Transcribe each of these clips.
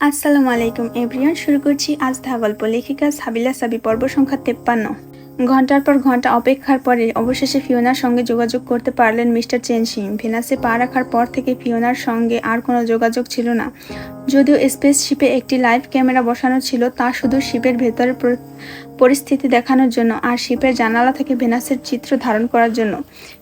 আসসালামু আলাইকুম এভরিয়ান শুরু করছি আজ ধা গল্প লেখিকা সাবিলা সাবি পর্ব সংখ্যা তেপ্পান্ন। ঘণ্টার পর ঘণ্টা অপেক্ষার পরে অবশেষে ফিওনার সঙ্গে যোগাযোগ করতে পারলেন মিস্টার চেনসিং ভেনাসে পা রাখার পর থেকে ফিওনার সঙ্গে আর কোনো যোগাযোগ ছিল না। যদিও স্পেস শিপে একটি লাইভ ক্যামেরা বসানো ছিল, তা শুধু শিপের ভেতরের পরিস্থিতি দেখানোর জন্য আর শিপের জানালা থেকে ভেনাসের চিত্র ধারণ করার জন্য।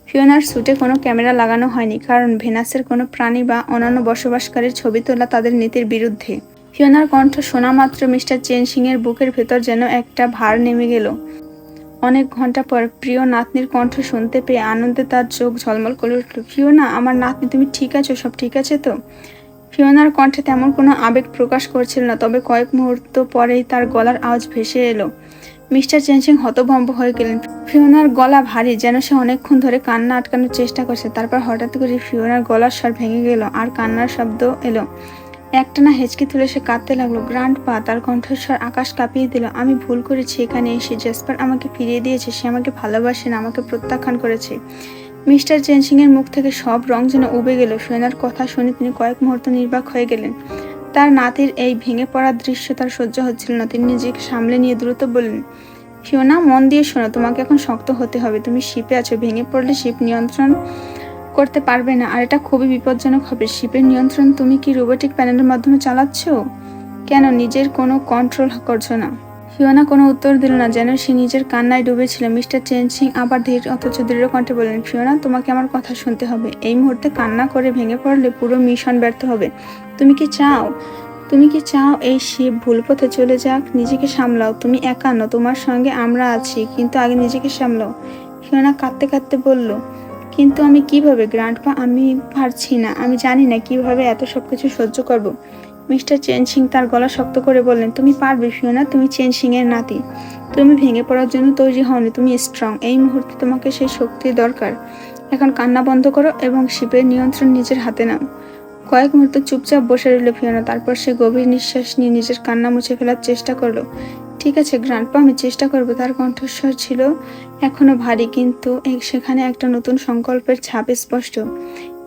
ফিওনার স্যুটে কোনো ক্যামেরা লাগানো হয়নি, কারণ ভেনাসের কোনো প্রাণী বা অন্যান্য বসবাসকারীর ছবি তোলা তাদের নীতির বিরুদ্ধে। ফিওনার কণ্ঠ শোনা মাত্র মিস্টার চেন সিং এর বুকের ভেতর যেন একটা ভার নেমে গেল। অনেক ঘণ্টা পর প্রিয় নাতনির কণ্ঠ শুনতে পেয়ে আনন্দে তার চোখ ঝলমল করে উঠল, ফিওনা, আমার নাতনি, তুমি ঠিক আছো? সব ঠিক আছে তো? ফিওনার কণ্ঠে তেমন কোনো আবেগ প্রকাশ করছিল না, তবে কয়েক মুহূর্ত পরেই তার গলার আওয়াজ ভেসে এলো। মিস্টার চেনসিং হতভম্ব হয়ে গেলেন। ফিওনার গলা ভারী, যেন সে অনেকক্ষণ ধরে কান্না আটকানোর চেষ্টা করছে। তারপর হঠাৎ করে ফিওনার গলার স্বর ভেঙে গেল আর কান্নার শব্দ এলো। একটানা হেঁচকি তুলে সে কাঁদতে লাগল। গ্রান্ড পা, তার কণ্ঠস্বর, আকাশ কাঁপিয়ে দিল। আমি ভুল করেছি এখানে এসে। জেসপার আমাকে ফিরিয়ে দিয়েছে। সে আমাকে ভালোবাসে না, আমাকে প্রত্যাখ্যান করেছে। মিস্টার জেনসিং এর মুখ থেকে সব রং যেন উবে গেল। ফিওনার কথা শুনে তিনি কয়েক মুহূর্ত নির্বাক হয়ে গেলেন। তার নাতির এই ভেঙে পড়ার দৃশ্য তার সহ্য হচ্ছিল না। তিনি নিজেকে সামলে নিয়ে দ্রুত বললেন ফিওনা মন দিয়ে শোনো, তোমাকে এখন শক্ত হতে হবে। তুমি শিপে আছো। ভেঙে পড়লে শিপ নিয়ন্ত্রণ করতে পারবে না, আর এটা খুবই বিপজ্জনক হবে। শিপের নিয়ন্ত্রণ তুমি কি রোবোটিক প্যানেলের মাধ্যমে চালাচ্ছ? কেন? নিজের কোনো কন্ট্রোল করছ না। ফিওনা কোনো উত্তর দিল না, যেন সে নিজের কান্নায় ডুবেছিল। মিস্টার চেনসিং আবার ধীর অথচ দৃঢ় কণ্ঠে বললেন ফিওনা তোমাকে আমার কথা শুনতে হবে। এই মুহূর্তে কান্না করে ভেঙে পড়লে পুরো মিশন ব্যর্থ হবে। তুমি কি চাও? তুমি কি চাও এই শিব ভুল পথে চলে যাক? নিজেকে সামলাও। তুমি একান্ন তোমার সঙ্গে আমরা আছি, কিন্তু আগে নিজেকে সামলাও। ফিওনা কাঁদতে কাঁদতে বলল কিন্তু আমি কীভাবে গ্রান্টপা আমি পারছি না। আমি জানি না কীভাবে এত সব কিছু সহ্য করব। মিস্টার চেন সিং তার গলা শক্ত করে বললেন, তুমি পারবে না তুমি চেন সিং এর নাতি। তুমি ভেঙে পড়ার জন্য তৈরি হওনি। তুমি স্ট্রং এই মুহূর্তে তোমাকে সেই শক্তির দরকার। এখন কান্না বন্ধ করো এবং শিপের নিয়ন্ত্রণ নিজের হাতে নাও। কয়েক মুহূর্ত চুপচাপ বসে রইল ফিওনা, তারপর সে গভীর নিঃশ্বাস নিয়ে নিজের কান্না মুছে ফেলার চেষ্টা করল। ঠিক আছে, গ্রান্টপা, আমি চেষ্টা করব। তার কণ্ঠস্বর ছিল এখনও ভারী, কিন্তু সেখানে একটা নতুন সংকল্পের ছাপ স্পষ্ট।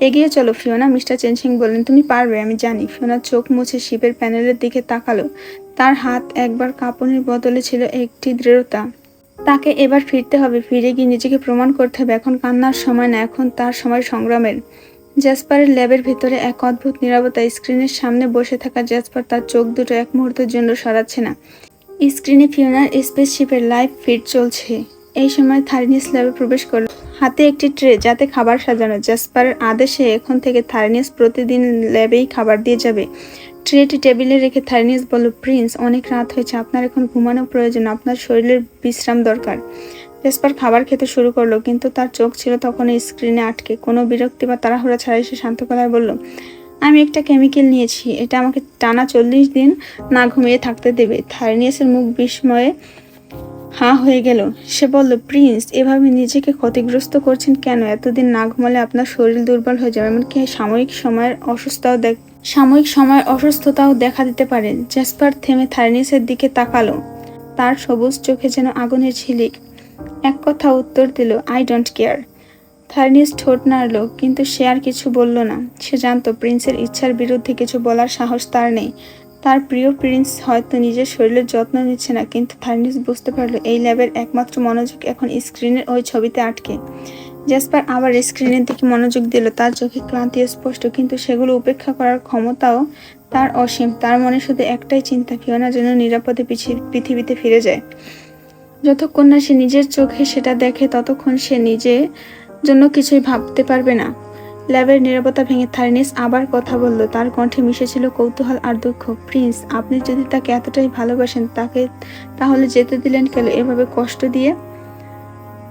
এগিয়ে চলো ফিওনা, মিস্টার চেনসিং বললেন, তুমি পারবে, আমি জানি। ফিওনা চোখ মুছে শিপের প্যানেলের দিকে তাকালো। তার হাত একবার কাঁপুনির বদলে ছিল একটি দৃঢ়তা। তাকে এবার ফিরতে হবে, ফিরে গিয়ে নিজেকে প্রমাণ করতে হবে। এখন কান্নার সময় না, এখন তার সময় সংগ্রামের। জ্যাসপারের ল্যাবের ভিতরে এক অদ্ভুত নীরবতা স্ক্রিনের সামনে বসে থাকা জ্যাসপার তার চোখ দুটো এক মুহূর্তের জন্য সরাচ্ছে না। স্ক্রিনে ফিওনার স্পেসশিপের লাইভ ফিড চলছে। এই সময় থারিনিস ল্যাবে প্রবেশ করল। হাতে একটি ট্রে যাতে খাবার সাজানো। জাসপারের আদেশে এখন থেকে থারিনিস প্রতিদিন ল্যাবেই খাবার দিয়ে যাবে। ট্রেটি টেবিলে রেখে থারিনিস বলল, প্রিন্স, অনেক রাত হয়েছে। আপনার এখন ঘুমানো প্রয়োজন। আপনার শরীরের বিশ্রাম দরকার। জেসপার খাবার খেতে শুরু করল, কিন্তু তার চোখ ছিল তখন স্ক্রিনে আটকে। কোনো বিরক্তি বা তাড়াহুড়া ছাড়াই সে শান্ত গলায় বলল, আমি একটা কেমিক্যাল নিয়েছি, এটা আমাকে টানা চল্লিশ দিন না ঘুমিয়ে থাকতে দেবে। থারিনিয়াসের মুখ বিস্ময়ে হাঁ হয়ে গেল। সে বলল, প্রিন্স, এভাবে নিজেকে ক্ষতিগ্রস্ত করছেন কেন? এতদিন না ঘুমালে আপনার শরীর দুর্বল হয়ে যাবে, এমনকি সাময়িক সময়ের অসুস্থতাও দেখ, সাময়িক সময়ের অসুস্থতাও দেখা দিতে পারে। জ্যাসপার থেমে থারিনিসের দিকে তাকালো। তার সবুজ চোখে যেন আগুনের ঝিলিক এক কথা উত্তর দিল আই ডোন্ট কেয়ার থার্নিস ঠোঁট নাড়ল, কিন্তু সে আর কিছু বলল না। সে জানতো প্রিন্সের ইচ্ছার বিরুদ্ধে কিছু বলার সাহস তার নেই। তার প্রিয় প্রিন্স হয়তো নিজের শরীরের যত্ন নিচ্ছে না, কিন্তু থার্নিস বুঝতে পারল, এই ল্যাবের একমাত্র মনোযোগ এখন স্ক্রিনের ওই ছবিতে আটকে। জ্যাসপার আবার স্ক্রিনের দিকে মনোযোগ দিল, তার চোখে ক্লান্তি স্পষ্ট, কিন্তু সেগুলো উপেক্ষা করার ক্ষমতাও তার অসীম। তার মনে শুধু একটাই চিন্তা, ফিওনা যেন নিরাপদে পৃথিবীতে ফিরে যায়। যতক্ষণ না সে নিজের চোখে সেটা দেখে, ততক্ষণ সে নিজে জন্য কিছুই ভাবতে পারবে না। ল্যাবের নিরাপত্তা ভেঙে থারিনিস আবার কথা বলল, তার কণ্ঠে মিশেছিল কৌতূহল আর দুঃখ। প্রিন্স, আপনি যদি তাকে এতটাই ভালোবাসেন, তাকে তাহলে যেতে দিলেন কেন? এভাবে কষ্ট দিয়ে?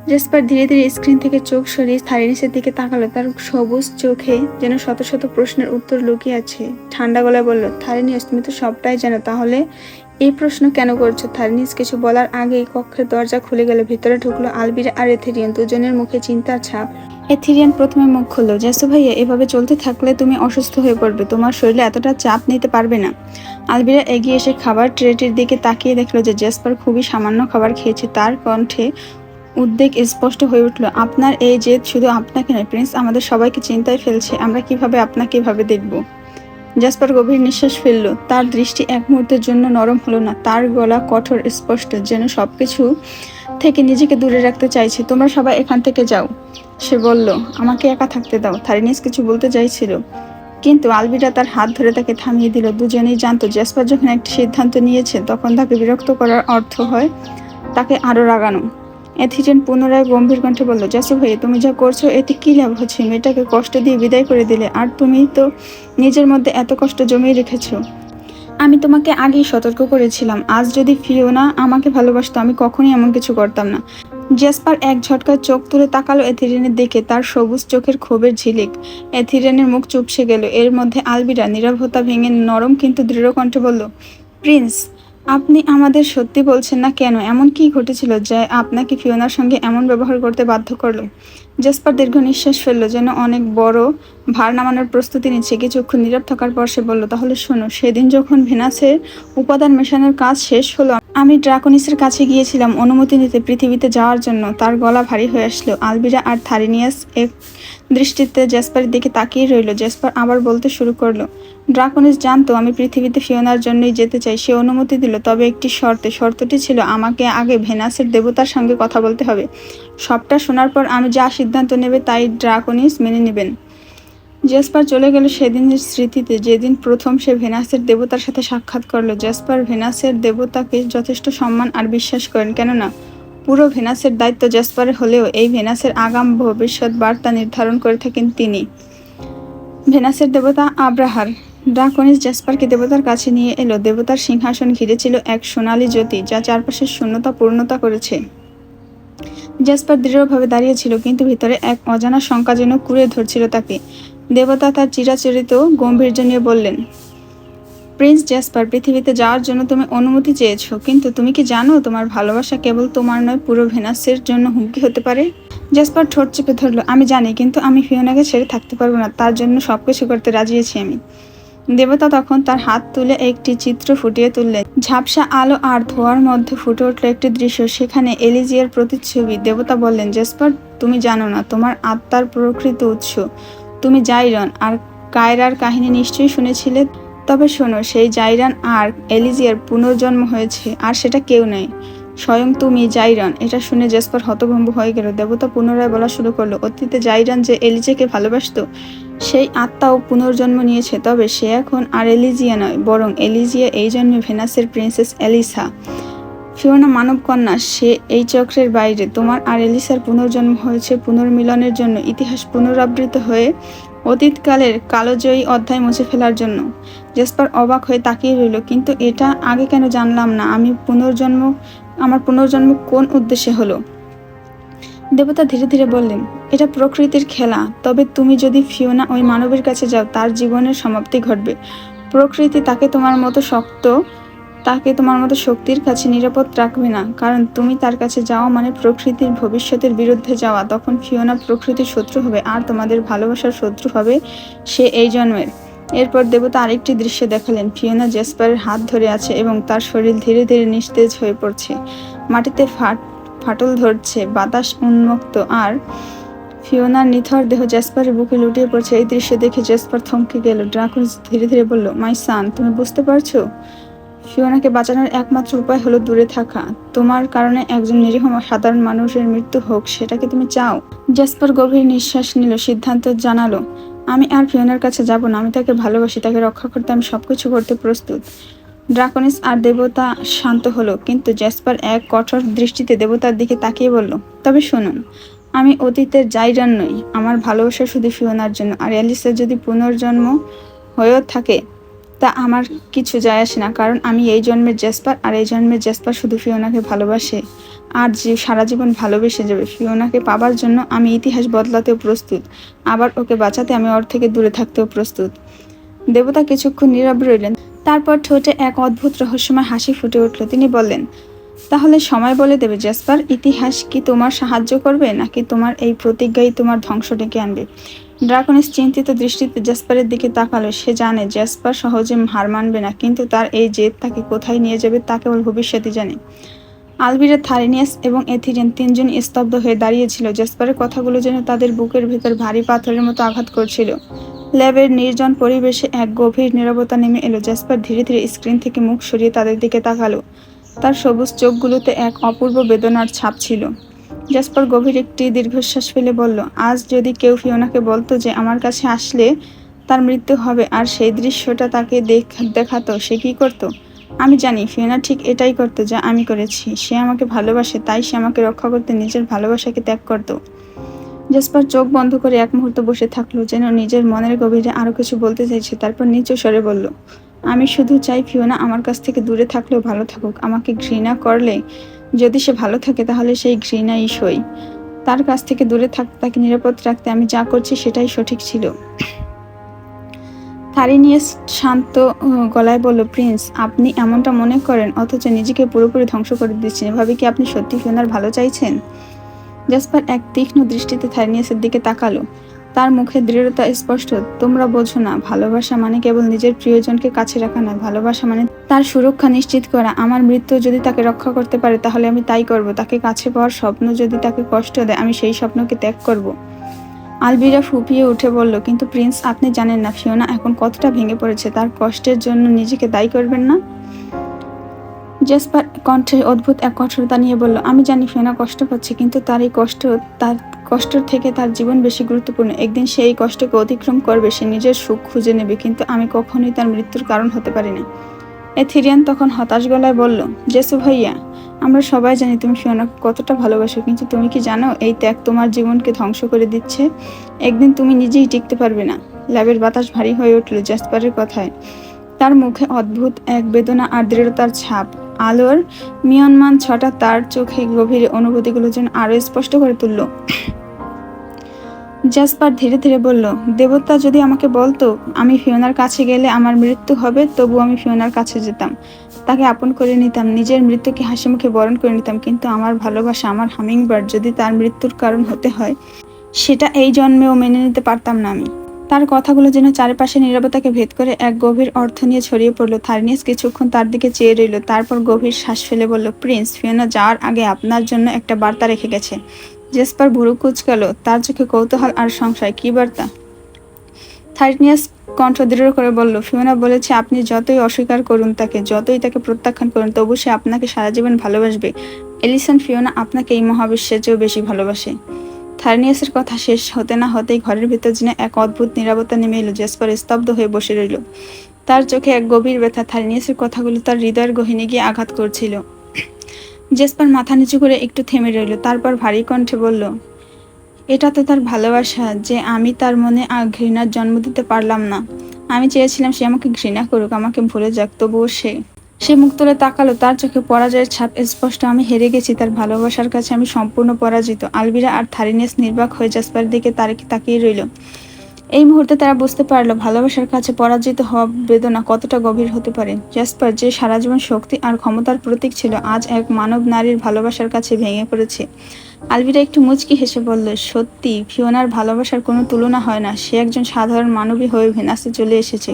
জেসপার ধীরে ধীরে স্ক্রিন থেকে চোখ সরিয়ে থারিনিসের দিকে তাকালো। তার সবুজ চোখে যেন শত শত প্রশ্নের উত্তর লুকিয়ে আছে। ঠান্ডা গলায় বলল থারিনিস তুমি তো সবটাই জানো, তাহলে প্রশ্ন কেন করছ থারিনিস কিছু বলার আগেই কক্ষের দরজা খুলে গেল, ভিতরে ঢুকলো আলবিরা আর এথেরিয়ান। দুজনের মুখে চিন্তার ছাপ। এথিরিয়ান প্রথমে মুখ খুললো, জ্যাসু ভাইয়া, এভাবে চলতে থাকলে তুমি অসুস্থ হয়ে পড়বে, তোমার শরীরে এতটা চাপ নিতে পারবে না। আলবিরা এগিয়ে এসে খাবার ট্রেটির দিকে তাকিয়ে দেখল যে জেসপার খুবই সামান্য খাবার খেয়েছে। তার কণ্ঠে উদ্বেগ স্পষ্ট হয়ে উঠল, আপনার এই জেদ শুধু আপনাকে নয়, প্রিন্স, আমাদের সবাইকে চিন্তায় ফেলছে, আমরা কীভাবে আপনাকে এভাবে দেখব? জাসপার গভীর নিঃশ্বাস ফেলল। তার দৃষ্টি এক মুহূর্তের জন্য নরম হলো না। তার গলা কঠোর, স্পষ্ট, যেন সবকিছু থেকে নিজেকে দূরে রাখতে চাইছে। তোমরা সবাই এখান থেকে যাও। সে বলল, আমাকে একা থাকতে দাও। থারিনিস কিছু বলতে চাইছিল। কিন্তু আলবিরা তার হাত ধরে তাকে থামিয়ে দিল। দুজনেই জানতো জ্যাসপার যখন একটি সিদ্ধান্ত নিয়েছে, তখন তাকে বিরক্ত করার অর্থ হয় তাকে আরও রাগানো। এথিজেন পুনরায় গম্ভীর কণ্ঠে বলল জাসু ভাই তুমি যা করছ, এতে কি লাভ হচ্ছে? মেয়েটাকে কষ্ট দিয়ে বিদায় করে দিলে, আর তুমি তো নিজের মধ্যে এত কষ্ট জমিয়ে রেখেছো। আমি তোমাকে আগেই সতর্ক করেছিলাম। আজ যদি ফিওনা আমাকে ভালোবাসতো, আমি কখনোই এমন কিছু করতাম না। জেসপার এক ঝটকায় চোখ তুলে তাকালো এথিরেনের দিকে। তার সবুজ চোখের ক্ষোভের ঝিলিক। এথিরেনের মুখ চুপসে গেল। এর মধ্যে আলবিরা নিরাভতা ভেঙে নরম কিন্তু দৃঢ় কণ্ঠে বলল, প্রিন্স আপনি আমাদের সত্যি বলছেন না কেন? এমন কি ঘটেছিল যে আপনাকে ফিওনার সঙ্গে এমন ব্যবহার করতে বাধ্য করল? জেসপার দীর্ঘ নিঃশ্বাস ফেলল যেন অনেক বড় ভার নামানোর প্রস্তুতি নিচ্ছে। কিছুক্ষণ নীরব থাকার পর সে বলল, তাহলে শোনো, সেদিন যখন ভেনাসের উপাদান মেশানোর কাজ শেষ হলো, আমি ড্রাকনিসের কাছে গিয়েছিলাম অনুমতি নিতে পৃথিবীতে যাওয়ার জন্য। তার গলা ভারী হয়ে আসলো। আলবিরা আর থারিনিয়াস এক দৃষ্টিতে জেসপারের দিকে তাকিয়ে রইল। জেসপার আবার বলতে শুরু করল ড্রাকনিস জানতো, আমি পৃথিবীতে ফিওনার জন্যই যেতে চাই। সে অনুমতি দিল, তবে একটি শর্তে। শর্তটি ছিল, আমাকে আগে ভেনাসের দেবতার সঙ্গে কথা বলতে হবে। সবটা শোনার পর আমি যা সিদ্ধান্ত নেবে তাই ড্রাকনিস মেনে নেবেন। জেসপার চলে গেল সেদিনের স্মৃতিতে। যেদিন প্রথম সে ভেনাসের দেবতার সাথে সাক্ষাৎ করল, জেসপার ভেনাসের দেবতাকে যথেষ্ট সম্মান আর বিশ্বাস করেন। কেননা, পুরো ভেনাসের দায়িত্ব জেসপারের হলেও এই ভেনাসের আগাম ভবিষ্যৎ বার্তা নির্ধারণ করে থাকেন তিনি। ভেনাসের দেবতা আব্রাহার। ড্রাকনিস জেসপারকে দেবতার কাছে নিয়ে এলো। দেবতার সিংহাসন ঘিরেছিল এক সোনালী জ্যোতি, যা চারপাশের শূন্যতা পূর্ণতা করেছে। জেসপার দৃঢ়ভাবে দাঁড়িয়েছিল কিন্তু ভিতরে এক অজানা শঙ্কা যেন কুড়ে ধরছিল তাকে। দেবতা তার চিরাচরিত গম্ভীর্য নিয়ে বললেন, প্রিন্স জ্যাসপার পৃথিবীতে যাওয়ার জন্য তুমি অনুমতি চেয়েছো, কিন্তু তুমি কি জানো তোমার ভালোবাসা কেবল তোমার নয়, পুরো ভেনাসের জন্য হুমকি হতে পারে? জ্যাসপার ঠোঁট চেপে ধরলো, আমি জানি, কিন্তু আমি ফিওনাকে ছেড়ে থাকতে পারব না, তার জন্য সবকিছু করতে রাজি আছি আমি। দেবতা তখন তার হাত তুলে একটি চিত্র ফুটিয়ে তুললেন। ঝাপসা আলো আর ধোয়ার মধ্যে ফুটে উঠল একটি দৃশ্য। সেখানে এলিজিয়ার প্রতিচ্ছবি। দেবতা বললেন, জেসপার, তুমি জানো না, তোমার আত্মার প্রকৃত উৎস। তুমি জাইরন, আর কায়রার কাহিনী নিশ্চয়ই শুনেছিলে? তবে শোনো, সেই জাইরান আর এলিজিয়ার পুনর্জন্ম হয়েছে, আর সেটা কেউ নেই। স্বয়ং তুমি জাইরান। এটা শুনে জেসপার হতভম্ব হয়ে গেল। দেবতা পুনরায় বলা শুরু করল, অতীতে জাইরান যে এলিজেকে ভালোবাসত সেই আত্মাও পুনর্জন্ম নিয়েছে, তবে সে এখন আর এলিজিয়া নয়, বরং এলিজিয়া এই জন্মে ভেনাসের প্রিন্সেস এলিসা। ফিওনা মানব কন্যা সে এই চক্রের বাইরে। তোমার আর এলিসার পুনর্জন্ম হয়েছে পুনর্মিলনের জন্য। ইতিহাস পুনরাবৃত হয়ে অতীতকালের কালোজয়ী অধ্যায় মুছে ফেলার জন্য। জেসপার অবাক হয়ে তাকিয়ে রইল, কিন্তু এটা আগে কেন জানলাম না? আমি পুনর্জন্ম, আমার পুনর্জন্ম কোন উদ্দেশ্যে হলো? দেবতা ধীরে ধীরে বললেন, এটা প্রকৃতির খেলা। তবে তুমি যদি ফিওনা ওই মানবের কাছে যাও, তার জীবনের সমাপ্তি ঘটবে। প্রকৃতি তাকে তোমার মতো শক্ত, তাকে তোমার মতো শক্তির কাছে নিরাপদ রাখবে না। কারণ তুমি তার কাছে যাওয়া মানে প্রকৃতির ভবিষ্যতের বিরুদ্ধে যাওয়া। তখন ফিওনা প্রকৃতির শত্রু হবে আর তোমাদের ভালোবাসার শত্রু হবে সে এই জন্মের। এরপর দেবতা আরেকটি দৃশ্য দেখালেন। ফিওনা জেসপারের হাত ধরে আছে এবং তার শরীর ধীরে ধীরে নিস্তেজ হয়ে পড়ছে। মাটিতে ফাট ফাটল ধরছে, বাতাস উন্মুক্ত, আর ফিওনার নিথর দেহ জেসপারের বুকে লুটিয়ে পড়ছে। এই দৃশ্য দেখে জেসপার থমকে গেল। ড্রাকুন ধীরে ধীরে বলল, মাই সান, তুমি বুঝতে পারছ? ফিওনাকে বাঁচানোর একমাত্র উপায় হলো দূরে থাকা। তোমার কারণে একজন নিরীহ সাধারণ মানুষের মৃত্যু হোক, সেটাকে তুমি চাও। জেসপার গভীর নিঃশ্বাস নিল, সিদ্ধান্ত জানালো, আমি আর ফিওনার কাছে যাব না, আমি তাকে ভালোবাসি, তাকে রক্ষা করতে আমি সবকিছু করতে প্রস্তুত। ড্রাকনিস আর দেবতা শান্ত হলো, কিন্তু জেসপার এক কঠোর দৃষ্টিতে দেবতার দিকে তাকিয়ে বলল, তবে শুনুন, আমি অতীতের জাইরান নই, আমার ভালোবাসা শুধু ফিওনার জন্য, আর অ্যালিসের যদি পুনর্জন্ম হয়েও থাকে, তা আমার কিছু যায় আসে না, কারণ আমি এই জন্মের জেসপার আর এই জন্মের জেসপার শুধু ফিওনাকে ভালোবাসে, আর যে সারা জীবন ভালোবেসে যাবে, ফিওনাকে পাবার জন্য আমি ইতিহাস বদলাতেও প্রস্তুত, আবার ওকে বাঁচাতে আমি ওর থেকে দূরে থাকতেও প্রস্তুত। দেবতা কিছুক্ষণ নীরব রইলেন। তারপর ঠোঁটে এক অদ্ভুত রহস্যময় হাসি ফুটে উঠল। তিনি বললেন, তাহলে সময় বলে দেবে, জেসপার। ইতিহাস কি তোমার সাহায্য করবে, নাকি তোমার এই প্রতিজ্ঞাই তোমার ধ্বংস ডেকে আনবে? ড্রাগনিস চিন্তিত দৃষ্টিতে জেসপারের দিকে তাকালো। সে জানে, জেসপার সহজে হার মানবে না, কিন্তু তার এই জেদ তাকে কোথায় নিয়ে যাবে তা কেবল ভবিষ্যতে জানে। আলবিরা থারিনিয়াস এবং এথিরিয়ান তিনজন স্তব্ধ হয়ে দাঁড়িয়েছিল জেসপারের কথাগুলো যেন তাদের বুকের ভেতর ভারী পাথরের মতো আঘাত করছিল। ল্যাবের নির্জন পরিবেশে এক গভীর নীরবতা নেমে এলো। জ্যাসপার ধীরে ধীরে স্ক্রিন থেকে মুখ সরিয়ে তাদের দিকে তাকালো। তার সবুজ চোখগুলোতে এক অপূর্ব বেদনার ছাপ ছিল। জ্যাসপার গভীর একটি দীর্ঘশ্বাস ফেলে বলল, আজ যদি কেউ ফিওনাকে বলতো যে আমার কাছে আসলে তার মৃত্যু হবে আর সেই দৃশ্যটা তাকে দেখ- দেখাতো, সে কি করতো? আমি জানি, ফিওনা ঠিক এটাই করতো যা আমি করেছি। সে আমাকে ভালোবাসে, তাই সে আমাকে রক্ষা করতে নিজের ভালোবাসাকে ত্যাগ করতো। জেসপার চোখ বন্ধ করে এক মুহূর্ত বসে থাকল, যেন নিজের মনের গভীরে আরও কিছু বলতে চাইছে, তারপর নিচু স্বরে বলল, আমি শুধু চাই ফিওনা আমার কাছ থেকে দূরে থাকলেও ভালো থাকুক, আমাকে ঘৃণা করলে যদি সে ভালো থাকে তাহলে সেই ঘৃণাই সই। তার কাছ থেকে দূরে থাকতে তাকে নিরাপদ রাখতে আমি যা করছি সেটাই সঠিক ছিল। থারি নিয়ে শান্ত গলায় বলল, প্রিন্স, আপনি এমনটা মনে করেন, অথচ নিজেকে পুরোপুরি ধ্বংস করে দিচ্ছেন। এভাবে কি আপনি সত্যি ফিওনার ভালো চাইছেন? জাসপার এক তীক্ষ্ণ দৃষ্টিতে থার্নিয়াসের দিকে তাকালো। তার মুখে দৃঢ়তা স্পষ্ট, তোমরা বোঝো না, ভালোবাসা মানে কেবল নিজের প্রিয়জনকে কাছে রাখা নয়, ভালোবাসা মানে তার সুরক্ষা নিশ্চিত করা। আমার মৃত্যু যদি তাকে রক্ষা করতে পারে, তাহলে আমি তাই করব। তাকে কাছে পাওয়ার স্বপ্ন যদি তাকে কষ্ট দেয়, আমি সেই স্বপ্নকে ত্যাগ করব। আলবিরা ফুপিয়ে উঠে বলল, কিন্তু প্রিন্স, আপনি জানেন না, ফিওনা এখন কতটা ভেঙে পড়েছে। তার কষ্টের জন্য নিজেকে দায়ী করবেন না? জেসপার কণ্ঠে অদ্ভুত এক কঠোরতা নিয়ে বলল, আমি জানি ফেনা কষ্ট পাচ্ছে, কিন্তু তার এই কষ্ট, তার কষ্ট থেকে তার জীবন বেশি গুরুত্বপূর্ণ। একদিন সে এই কষ্টকে অতিক্রম করবে, সে নিজের সুখ খুঁজে নেবে, কিন্তু আমি কখনোই তার মৃত্যুর কারণ হতে পারি না। এথিরিয়ান তখন হতাশ গলায় বলল, জেসু ভাইয়া, আমরা সবাই জানি তুমি ফিওনাকে কতটা ভালোবাসো, কিন্তু তুমি কি জানো, এই ত্যাগ তোমার জীবনকে ধ্বংস করে দিচ্ছে? একদিন তুমি নিজেই টিকতে পারবে না। ল্যাবের বাতাস ভারী হয়ে উঠল জাসপারের কথায়। তার মুখে অদ্ভুত এক বেদনা আর দৃঢ়তার ছাপ। আলোর মিয়নমান ছটা তার চোখে গভীর অনুভূতিগুলো যেন আরও স্পষ্ট করে তুলল। জাসপার ধীরে ধীরে বলল, দেবতা, যদি আমাকে বলতো আমি ফিওনার কাছে গেলে আমার মৃত্যু হবে, তবু আমি ফিওনার কাছে যেতাম। তাকে আপন করে নিতাম, নিজের মৃত্যুকে হাসি মুখে বরণ করে নিতাম, কিন্তু আমার ভালোবাসা, আমার হামিংবার্ড যদি তার মৃত্যুর কারণ হতে হয়, সেটা এই জন্মেও মেনে নিতে পারতাম না আমি। তার কথাগুলো যেন চারিপাশে নীরবতাকে ভেদ করে এক গভীর অর্থ নিয়ে ছড়িয়ে পড়ল। থার্নিয়াস কিছুক্ষণ তার দিকে চেয়ে রইল, তারপর গভীর শ্বাস ফেলে বলল, প্রিন্স, ফিওনা যাওয়ার আগে আপনার জন্য একটা বার্তা রেখে গেছে। জেসপার ভুরু কুচকালো, তার চোখে কৌতূহল আর সংশয়, কি বার্তা? থার্নিয়াস কণ্ঠ দৃঢ় করে বলল, ফিওনা বলেছে আপনি যতই অস্বীকার করুন তাকে, যতই তাকে প্রত্যাখ্যান করুন, তবু সে আপনাকে সারা জীবন ভালোবাসবে। এলিসন ফিওনা আপনাকে এই মহাবিশ্বের চেয়েও বেশি ভালোবাসে। থার্নিয়াসের কথা শেষ হতে না হতেই ঘরের ভেতর যেন এক অদ্ভুত নীরবতা নেমে এলো জেসপার স্তব্ধ হয়ে বসে রইল। তার চোখে এক গভীর ব্যথা থার্নিয়াসের কথাগুলো তার হৃদয়ের গহিনে গিয়ে আঘাত করছিল। জেসপার মাথা নিচু করে একটু থেমে রইল, তারপর ভারী কণ্ঠে বলল, এটা তো তার ভালোবাসা যে আমি তার মনে ঘৃণার জন্ম দিতে পারলাম না। আমি চেয়েছিলাম সে আমাকে ঘৃণা করুক, আমাকে ভুলে যাক, তবুও সে সে মুখ তুলে তাকালো, তার চোখে পরাজয়ের ছাপ স্পষ্ট। আমি হেরে গেছি, তার ভালোবাসার কাছে আমি সম্পূর্ণ পরাজিত। আলবিরা আর থারিনেস নির্বাক হয়ে জাসপারের দিকে তার তাকিয়ে রইল। এই মুহূর্তে তারা বুঝতে পারল, ভালোবাসার কাছে পরাজিত হওয়া বেদনা কতটা গভীর হতে পারে। জাসপার যে সারা জীবন শক্তি আর ক্ষমতার প্রতীক ছিল, আজ এক মানব নারীর ভালোবাসার কাছে ভেঙে পড়েছে। আলবিরা একটু মুচকি হেসে বলল, সত্যি, ফিওনার ভালোবাসার কোনো তুলনা হয় না। সে একজন সাধারণ মানবী হয়ে ভেনাসে চলে এসেছে।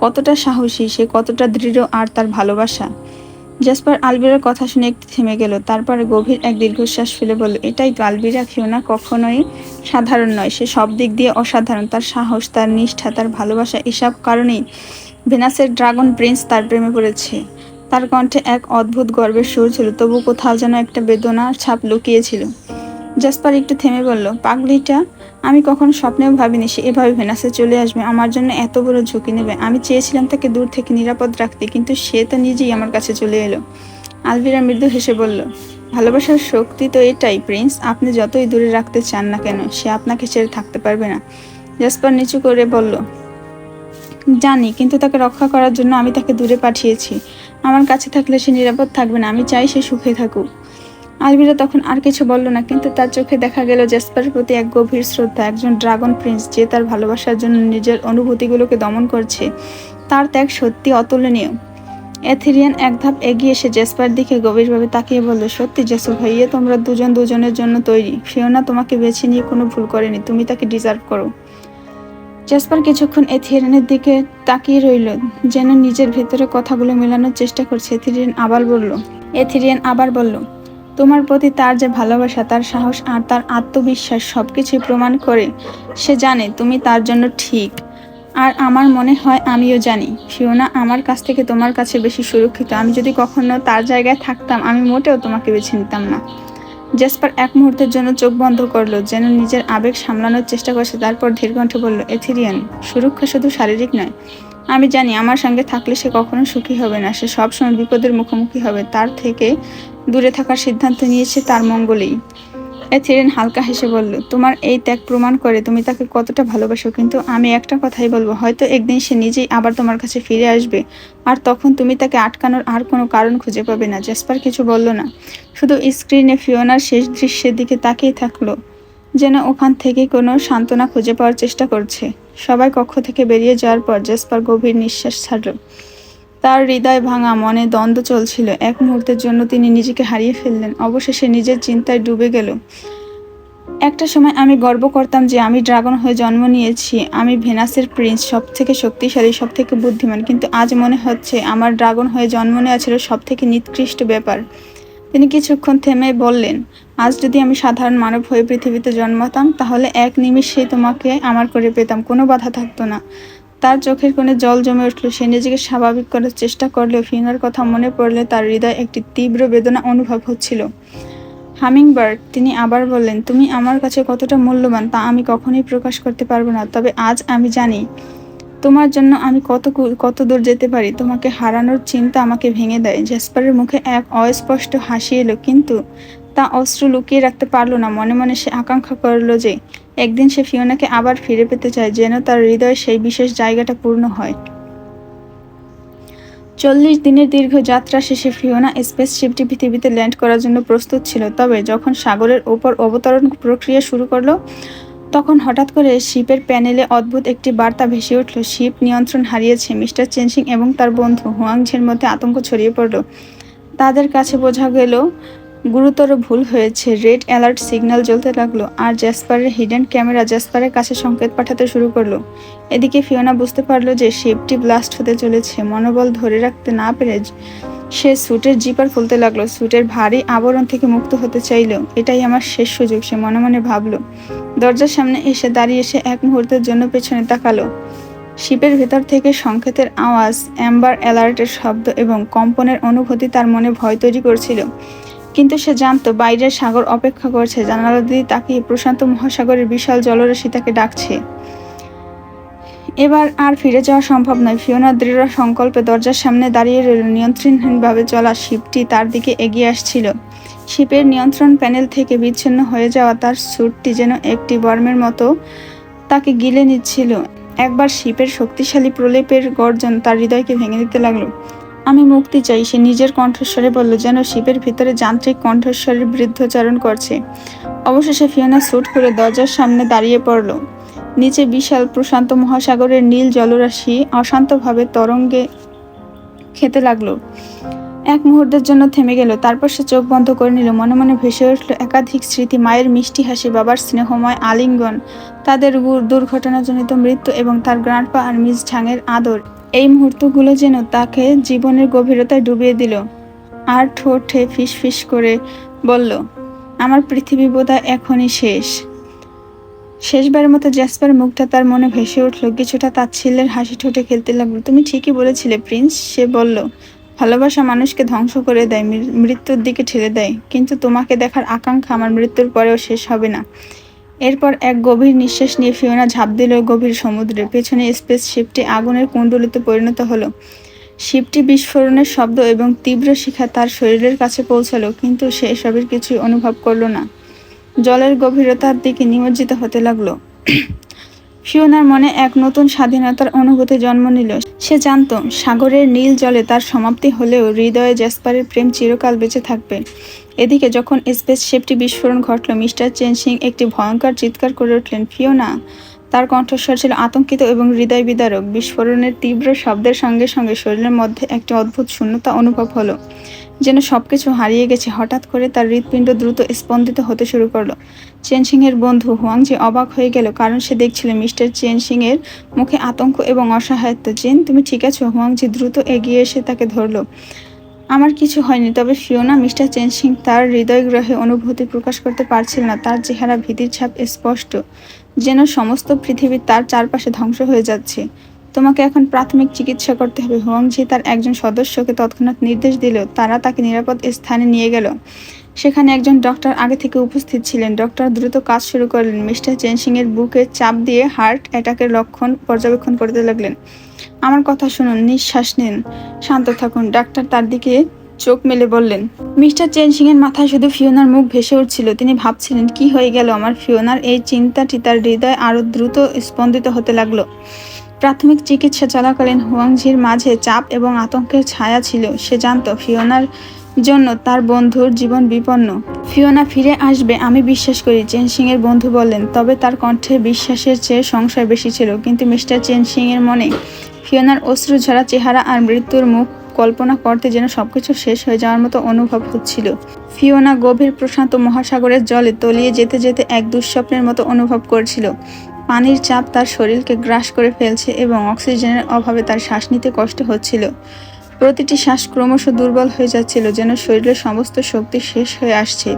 কতটা সাহসী, সে কতটা দৃঢ় আর তার ভালোবাসা? জাসপার আলবিরার কথা শুনে একটু থেমে গেল, তারপরে গভীর এক দীর্ঘশ্বাস ফেলে বলল, এটাই তো আলবিরা ফিওনা কখনোই সাধারণ নয়, সে সব দিক দিয়ে অসাধারণ, তার সাহস, তার নিষ্ঠা, তার ভালোবাসা, এসব কারণেই ভেনাসের ড্রাগন প্রিন্স তার প্রেমে পড়েছে। তার কণ্ঠে এক অদ্ভুত গর্বের সুর ছিল, তবু কোথাও যেন একটা বেদনার ছাপ লুকিয়েছিল। জাসপার একটু থেমে বলল, পাগলিটা, আমি কখনো স্বপ্নেও ভাবিনি সে এভাবে ভেনাসে চলে আসবে। আমার জন্য এত বড় ঝুঁকি নেবে। আমি চেয়েছিলাম তাকে দূর থেকে নিরাপদ রাখতে, কিন্তু সে তো নিজেই আমার কাছে চলে এলো। আলভিরা মৃদু হেসে বলল, ভালোবাসার শক্তি তো এটাই, প্রিন্স। আপনি যতই দূরে রাখতে চান না কেন, সে আপনাকে ছেড়ে থাকতে পারবে না। জাসপার নিচু করে বলল, জানি, কিন্তু তাকে রক্ষা করার জন্য আমি তাকে দূরে পাঠিয়েছি। আমার কাছে থাকলে সে নিরাপদ থাকবে না। আমি চাই সে সুখে থাকুক। আলবিরা তখন আর কিছু বলল না, কিন্তু তার চোখে দেখা গেল জেসপারের প্রতি এক গভীর শ্রদ্ধা, একজন ড্রাগন প্রিন্স যে তার ভালোবাসার জন্য নিজের অনুভূতিগুলোকে দমন করছে। তার ত্যাগ সত্যি অতুলনীয়। এথেরিয়ান এক ধাপ এগিয়ে এসে জেসপার দিকে গভীরভাবে তাকিয়ে বলল, সত্যি জেসু ভাইয়ে, তোমরা দুজন দুজনের জন্য তৈরি। ফিওনা তোমাকে বেছে নিয়ে কোনো ভুল করেনি, তুমি তাকে ডিজার্ভ করো। জেসপার কিছুক্ষণ এথিরিয়ানের দিকে তাকিয়ে রইল, যেন নিজের ভেতরে কথাগুলো মেলানোর চেষ্টা করছে। এথিরিয়ান আবার বলল এথিরিয়ান আবার বলল তোমার প্রতি তার যে ভালোবাসা, তার সাহস আর তার আত্মবিশ্বাস সব কিছুই প্রমাণ করে, সে জানে তুমি তার জন্য ঠিক। আর আমার মনে হয় আমিও জানি, ফিওনা আমার কাছ থেকে তোমার কাছে বেশি সুরক্ষিত। আমি যদি কখনো তার জায়গায় থাকতাম, আমি মোটেও তোমাকে বেছে নিতাম না। জেসপার এক মুহূর্তের জন্য চোখ বন্ধ করল, যেন নিজের আবেগ সামলানোর চেষ্টা করছে, তারপর ধীর কণ্ঠে বলল, এথিরিয়ান, সুরক্ষা শুধু শারীরিক নয়। আমি জানি আমার সঙ্গে থাকলে সে কখনো সুখী হবে না, সে সবসময় বিপদের মুখোমুখি হবে। তার থেকে দূরে থাকার সিদ্ধান্ত নিয়েছে তার মঙ্গলেই। এথিরেন হালকা হেসে বলল, তোমার এই ত্যাগ প্রমাণ করে তুমি তাকে কতটা ভালোবাসো, কিন্তু আমি একটা কথাই বলব, হয়তো একদিন সে নিজেই আবার তোমার কাছে ফিরে আসবে, আর তখন তুমি তাকে আটকানোর আর কোনো কারণ খুঁজে পাবে না। জেসপার কিছু বলল না, শুধু স্ক্রিনে ফিওনার শেষ দৃশ্যের দিকে তাকিয়ে থাকল, যেন ওখান থেকে কোনো সান্ত্বনা খুঁজে পাওয়ার চেষ্টা করছে। সবাই কক্ষ থেকে বেরিয়ে যাওয়ার পর জেসপার গভীর নিঃশ্বাস ছাড়ল। তার হৃদয় ভাঙা, মনে দ্বন্দ্ব চলছিল। এক মুহূর্তের জন্য তিনি নিজেকে হারিয়ে ফেললেন। অবশেষে নিজের চিন্তায় ডুবে গেল। একটা সময় আমি গর্ব করতাম যে আমি ড্রাগন হয়ে জন্ম নিয়েছি। আমি ভেনাসের প্রিন্স সব থেকে শক্তিশালী সব থেকে বুদ্ধিমান। কিন্তু আজ মনে হচ্ছে আমার ড্রাগন হয়ে জন্ম নেওয়া ছিল সব থেকে নিকৃষ্ট ব্যাপার। তিনি কিছুক্ষণ থেমে বললেন, আজ যদি আমি সাধারণ মানব হয়ে পৃথিবীতে জন্মাতাম, তাহলে এক নিমিষেই তোমাকে আমার করে পেতাম। কোনো বাধা থাকতো না। তার চোখের কোণে জল জমে উঠল। সে নিজেকে স্বাভাবিক করার চেষ্টা করলেও ফিনার কথা মনে পড়লে তার হৃদয় একটি তীব্র বেদনা অনুভব হচ্ছিল। হামিংবার্ড তিনি আবার বললেন, তুমি আমার কাছে কতটা মূল্যবান তা আমি কখনোই প্রকাশ করতে পারব না, তবে আজ আমি জানি, তোমার জন্য আমি কত কত দূর যেতে পারি। তোমাকে হারানোর চিন্তা আমাকে ভেঙে দেয়। জেসপারের মুখে এক অস্পষ্ট হাসি এলো, কিন্তু তা অস্ত্র লুকিয়ে রাখতে পারল না। মনে মনে সে আকাঙ্ক্ষা করল যে একদিন সে ফিওনাকে আবার ফিরে পেতে চায়, যেন তার হৃদয়ে সেই বিশেষ জায়গাটা পূর্ণ হয়। চল্লিশ দিনের দীর্ঘ যাত্রা শেষে ফিওনা স্পেসশিপটি পৃথিবীতে ল্যান্ড করার জন্য প্রস্তুত ছিল। তবে যখন সাগরের ওপর অবতরণ প্রক্রিয়া শুরু করল, তখন হঠাৎ করে শিপের প্যানেলে অদ্ভুত একটি বার্তা ভেসে উঠল। শিপ নিয়ন্ত্রণ হারিয়েছে, মিস্টার চেনসিং এবং তার বন্ধু হুয়াংঝের মধ্যে আতঙ্ক ছড়িয়ে পড়ল। তাদের কাছে বোঝা গেল গুরুতর ভুল হয়েছে। রেড অ্যালার্ট সিগন্যাল জ্বলতে লাগল আর জ্যাসপারের হিডেন ক্যামেরা জ্যাসপারের কাছে সংকেত পাঠাতে শুরু করল। এদিকে ফিওনা বুঝতে পারল যে শিপটি ব্লাস্ট হতে চলেছে। মনোবল ধরে রাখতে না পেরে সে স্যুটের জিপার খুলতে লাগল। স্যুটের ভারী আবরণ থেকে মুক্ত হতে চাইল। এটাই আমার শেষ সুযোগ, সে মনে মনে ভাবলো। দরজার সামনে এসে দাঁড়িয়ে সে এক মুহূর্তের জন্য পেছনে তাকালো। শিপের ভেতর থেকে সংকেতের আওয়াজ, অ্যাম্বার অ্যালার্টের শব্দ এবং কম্পনের অনুভূতি তার মনে ভয় তৈরি করছিল। কিন্তু সে জানতো বাইরের সাগর অপেক্ষা করছে। জানালা দিয়ে তাকিয়ে প্রশান্ত মহাসাগরের বিশাল জলরাশি তাকে ডাকছে। এবার আর ফিরে যাওয়া সম্ভব নয়। ফিওনা দৃঢ় সংকল্পে দরজার সামনে দাঁড়িয়ে রইল। নিয়ন্ত্রণহীনভাবে চলা শিপটি তার দিকে এগিয়ে আসছিল। শিপের নিয়ন্ত্রণ প্যানেল থেকে বিচ্ছিন্ন হয়ে যাওয়া তার স্যুটটি যেন একটি বর্মের মতো তাকে গিলে নিচ্ছিল। একবার শিপের শক্তিশালী প্রলেপের গর্জন তার হৃদয়কে ভেঙে দিতে লাগল। আমি মুক্তি চাই। সে নিজের কণ্ঠস্বরে বলল, যেন শিবের ভিতরে যান্ত্রিক কণ্ঠস্বরের বৃদ্ধচারণ করছে। অবশেষে ফিওনা স্যুট করে দরজার সামনে দাঁড়িয়ে পড়ল। নিচে বিশাল প্রশান্ত মহাসাগরের নীল জলরাশি অশান্তভাবে তরঙ্গে খেতে লাগল। এক মুহূর্তের জন্য থেমে গেল। তারপর সে চোখ বন্ধ করে নিল। মনে মনে ভেসে উঠল, একাধিক স্মৃতি, মায়ের মিষ্টি হাসি, বাবার স্নেহময় আলিঙ্গন, তাদের দুর্ঘটনাজনিত মৃত্যু এবং তার গ্রান্ডপা আর মিস ঝাঙের আদর। এই মুহূর্তগুলো যেন তাকে জীবনের গভীরতায় ডুবিয়ে দিল। আর ঠোঁটে ফিস ফিস করে বলল, আমার পৃথিবী বোধহয় এখনই শেষ। শেষবারের মতো জ্যাসপার মুখটা তার মনে ভেসে উঠল, কিছুটা তাচ্ছিল্যের হাসি ঠোঁটে খেলতে লাগল। তুমি ঠিকই বলেছিলে, প্রিন্স, সে বলল। ভালোবাসা মানুষকে ধ্বংস করে দেয় মৃত্যুর দিকে ঠেলে দেয়। কিন্তু তোমাকে দেখার আকাঙ্ক্ষা আমার মৃত্যুর পরেও শেষ হবে না। এরপর এক গভীর নিঃশ্বাস নিয়ে ফিওনা ঝাঁপ দিল গভীর সমুদ্রে পেছনে স্পেস শিপটি আগুনের কুণ্ডলিতে পরিণত হলো। শিপটি বিস্ফোরণের শব্দ এবং তীব্র শিখা তার শরীরের কাছে পৌঁছালো, কিন্তু সে এসবের কিছুই অনুভব করল না। জলের গভীরতার দিকে নিমজ্জিত হতে লাগল। ফিওনার মনে এক নতুন স্বাধীনতার অনুভূতি জন্ম নিল। সে জানত, সাগরের নীল জলে তার সমাপ্তি হলেও হৃদয়ে জ্যাসপারের প্রেম চিরকাল বেঁচে থাকবে। এদিকে যখন স্পেস শেপটি বিস্ফোরণ ঘটল মিস্টার চেনসিং একটি ভয়ঙ্কর চিৎকার করে উঠলেন, ফিওনা! তার কণ্ঠস্বর ছিল আতঙ্কিত এবং হৃদয় বিদারক। বিস্ফোরণের তীব্র শব্দের সঙ্গে সঙ্গে শরীরের মধ্যে একটি অদ্ভুত শূন্যতা অনুভব হলো। যেন সবকিছু হারিয়ে গেছে। হঠাৎ করে তার হৃৎপিণ্ড দ্রুত স্পন্দিত হতে শুরু করল। চেনসিং এর বন্ধু হুয়াংজি অবাক হয়ে গেল, কারণ সে দেখছিল মিস্টার চেনসিং এর মুখে আতঙ্ক এবং অসহায়ত্ব। চেন, তুমি ঠিক আছো? হুয়াংজি দ্রুত এগিয়ে এসে তাকে ধরলো। আমার কিছু হয়নি, তবে ফিওনা, মিস্টার চেনসিং তার হৃদয় গ্রহে অনুভূতি প্রকাশ করতে পারছিল না। তার চেহারা ভীতির ছাপ স্পষ্ট। যেন সমস্ত পৃথিবী তার চারপাশে ধ্বংস হয়ে যাচ্ছে। তোমাকে এখন প্রাথমিক চিকিৎসা করতে হবে। হুয়াংঝি তার একজন সদস্যকে তৎক্ষণাৎ নির্দেশ দিল, তারা তাকে নিরাপদ স্থানে নিয়ে গেল। সেখানে একজন ডক্টর আগে থেকে উপস্থিত ছিলেন। ডক্টর দ্রুত কাজ শুরু করলেন। মিস্টার চেনসিং এর বুকে চাপ দিয়ে হার্ট অ্যাটাকের লক্ষণ পর্যবেক্ষণ করতে লাগলেন। আমার কথা শুনুন, নিঃশ্বাস নিন, শান্ত থাকুন। ডাক্তার তার দিকে চোখ মেলে বললেন, মিস্টার চেনসিং এর মাথায় শুধু ফিওনার মুখ ভেসে উঠছিল। তিনি ভাবছিলেন, কি হয়ে গেল? আমার ফিওনার এই চিন্তাটি তার হৃদয় আরও দ্রুত স্পন্দিত হতে লাগল। প্রাথমিক চিকিৎসা চলাকালীন হুয়াংঝির মাঝে চাপ এবং আতঙ্কের ছায়া ছিল, সে জানত ফিওনার জন্য তার বন্ধুর জীবন বিপন্ন। ফিওনা ফিরে আসবে, আমি বিশ্বাস করি চেন সিং এর বন্ধু বললেন, তবে তার কণ্ঠে বিশ্বাসের চেয়ে সংশয় বেশি ছিল, কিন্তু মিস্টার চেন সিং এর মনে ফিওনার অশ্রু ঝরা চেহারা আর মৃত্যুর মুখ কল্পনা করতে যেন সবকিছু শেষ হয়ে যাওয়ার মতো অনুভব হচ্ছিল। ফিওনা গভীর প্রশান্ত মহাসাগরের জলে তলিয়ে যেতে যেতে এক দুঃস্বপ্নের মতো অনুভব করছিল। পানির চাপ তার শরীরকে গ্রাস করে ফেলছে এবং অক্সিজেনের অভাবে তার শ্বাস নিতে কষ্ট হচ্ছিল। প্রতিটি শ্বাস ক্রমশ দুর্বল হয়ে যাচ্ছিল যেন শরীরের সমস্ত শক্তি শেষ হয়ে আসছে।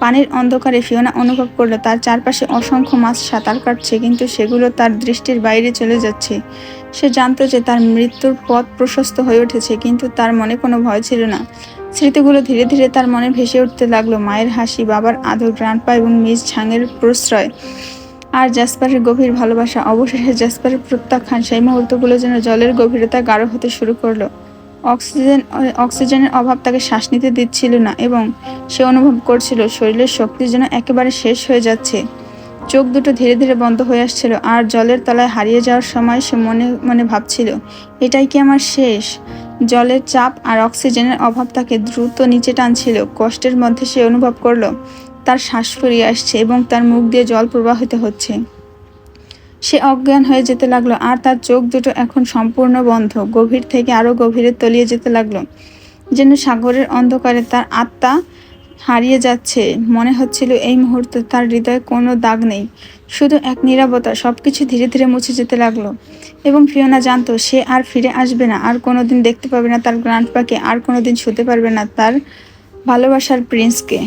পানির অন্ধকারে ফিওনা অনুভব করল, তার চারপাশে অসংখ্য মাছ সাঁতার কাটছে, কিন্তু সেগুলো তার দৃষ্টির বাইরে চলে যাচ্ছে। সে জানতো যে তার মৃত্যুর পথ প্রশস্ত হয়ে উঠেছে, কিন্তু তার মনে কোনো ভয় ছিল না। স্মৃতিগুলো ধীরে ধীরে তার মনে ভেসে উঠতে লাগল। মায়ের হাসি, বাবার আদর, গ্রান্ডপা এবং মিস ঝাঙের প্রশ্রয়। আর জাসপারের গভীর ভালোবাসা, অবশেষে জাসপারের প্রত্যাখ্যান, সেই মুহূর্তগুলো যেন জলের গভীরতা গাঢ় হতে শুরু করল। অক্সিজেন অক্সিজেনের অভাব তাকে শ্বাস নিতে দিচ্ছিল না এবং সে অনুভব করছিল শরীরের শক্তি যেন একেবারে শেষ হয়ে যাচ্ছে। চোখ দুটো ধীরে ধীরে বন্ধ হয়ে আসছিল আর জলের তলায় হারিয়ে যাওয়ার সময় সে মনে মনে ভাবছিল, এটাই কি আমার শেষ? জলের চাপ আর অক্সিজেনের অভাব তাকে দ্রুত নিচে টানছিল। কষ্টের মধ্যে সে অনুভব করল তার শ্বাস ফুরিয়ে আসছে এবং তার মুখ দিয়ে জল প্রবাহিত হচ্ছে। সে অজ্ঞান হয়ে যেতে লাগল, আর তার চোখ দুটো এখন সম্পূর্ণ বন্ধ। গভীর থেকে আরও গভীরে তলিয়ে যেতে লাগল, যেন সাগরের অন্ধকারে তার আত্মা হারিয়ে যাচ্ছে। মনে হচ্ছিল এই মুহূর্তে তার হৃদয়ে কোনো দাগ নেই, শুধু এক নীরবতা, সবকিছু ধীরে ধীরে মুছে যেতে লাগল। এবং ফিওনা জানতো, সে আর ফিরে আসবে না, আর কোনোদিন দেখতে পাবে না তার গ্রান্ডপাকে আর কোনোদিন ছুতে পারবে না তার ভালোবাসার প্রিন্সকে।